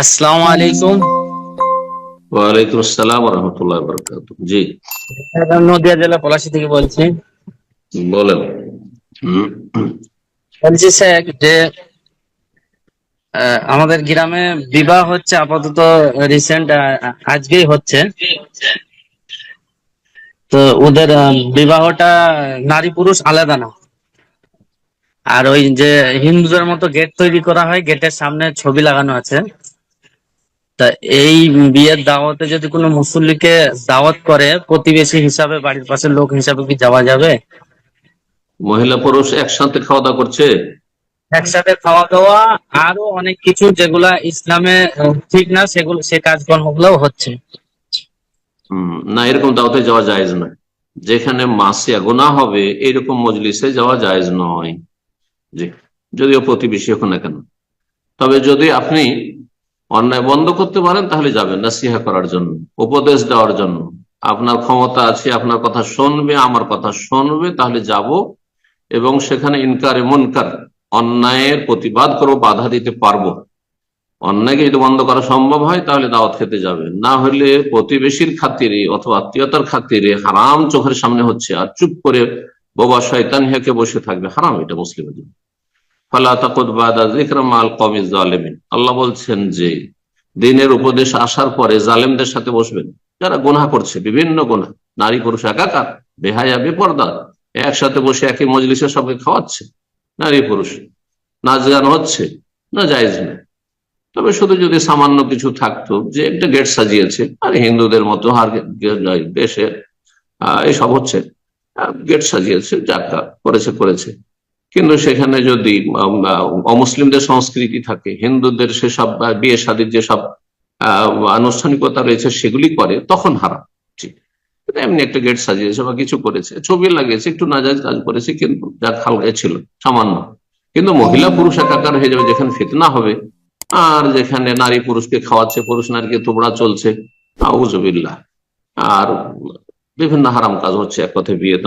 আসসালামু আলাইকুম। ওয়ালাইকুম আসসালাম রহমতুল্লাহ বরকাত জি। নদিয়া জেলা পলাশী থেকে বলছি। বলেন। বলছি স্যার যে আমাদের গ্রামে বিবাহ হচ্ছে আপাতত রিসেন্ট আজকেই হচ্ছে। তো ওদের বিবাহটা নারী পুরুষ আলাদা না। আর ওই যে হিন্দুদের মতো গেট তৈরি করা হয় গেটের সামনে ছবি লাগানো আছে। তা এই বিয়ের দাওয়াতে যদি কোনো মুসল্লিকে দাওয়াত করে প্রতিবেশী হিসাবে বাড়ির পাশের লোক হিসাবে কি যাওয়া যাবে? মহিলা পুরুষ একসাথে খাওয়া দাওয়া করছে? একসাথে খাওয়া দাওয়া আরও অনেক কিছু যেগুলা ইসলামে ঠিক না সেগুলো সে কাজকর্মগুলো হচ্ছে। হুম, না এরকম দাওয়াতে যাওয়া জায়েজ নয়। যেখানে মাসিয়া গোনা হবে এরকম মজলিসে যাওয়া জায়েজ নয়। যদিও প্রতিবেশী হোক না কেন। তবে যদি আপনি অন্যায় বন্ধ করতে পারেন, তাহলে যাবেন নাসিহা করার জন্য, উপদেশ দেওয়ার জন্য। আপনার ক্ষমতা আছে, আপনার কথা শুনবে, আমার কথা শুনবে, তাহলে যাব এবং সেখানে ইনকারে মুনকার, অন্যায়ের প্রতিবাদ করব, বাধা দিতে পারব। অন্যায়কে যদি বন্ধ করা সম্ভব হয়, তাহলে দাওয়াত খেতে যাবে। না হলে প্রতিবেশীর খাতিরে অথবা আত্মীয়তার খাতিরে হারাম চোখের সামনে হচ্ছে, আর চুপ করে বোবা শয়তান হেঁকে বসে থাকবে। হারাম, এটা মুসলিমের জন্য। আল্লাহ বলছেন যে, দিনের উপদেশ আসার পরে জালেমদের সাথে বসবেন। যারা গুনাহ করছে, বিভিন্ন গুনাহ। নারী, পুরুষ, একাকার, বেহায়া, বেপর্দা। একসাথে বসে একই মজলিসে সবকে খাওয়াচ্ছে। নারী, পুরুষ। নাচ গান হচ্ছে, না জায়েজ নেই। তবে শুধু যদি সামান্য কিছু থাকতো, যে একটা গেট সাজিয়েছে, আর হিন্দুদের মতো আর দেশে এসব হচ্ছে। গেট সাজিয়েছে, যাত্রা করেছে করেছে। কিন্তু সেখানে যদি অমুসলিমদের সংস্কৃতি থাকে, হিন্দুদের সেসব বিয়ে শাদীর যেসব আনুষ্ঠানিকতা রয়েছে সেগুলি করে, তখন হারাম এমনি একটা গেট সাজিয়েছে বা কিছু করেছে, ছবি লাগিয়েছে, একটু নাজাজ কাজ করেছে, কিন্তু যা খালগায় ছিল, সামান্য। কিন্তু মহিলা পুরুষ একাকার হয়ে যাবে, যেখানে ফিতনা হবে, আর যেখানে নারী পুরুষকে খাওয়াচ্ছে, পুরুষ নারীকে তোবড়া চলছে আর বিভিন্ন হারাম কাজ হচ্ছে, এক কথায় বিয়ে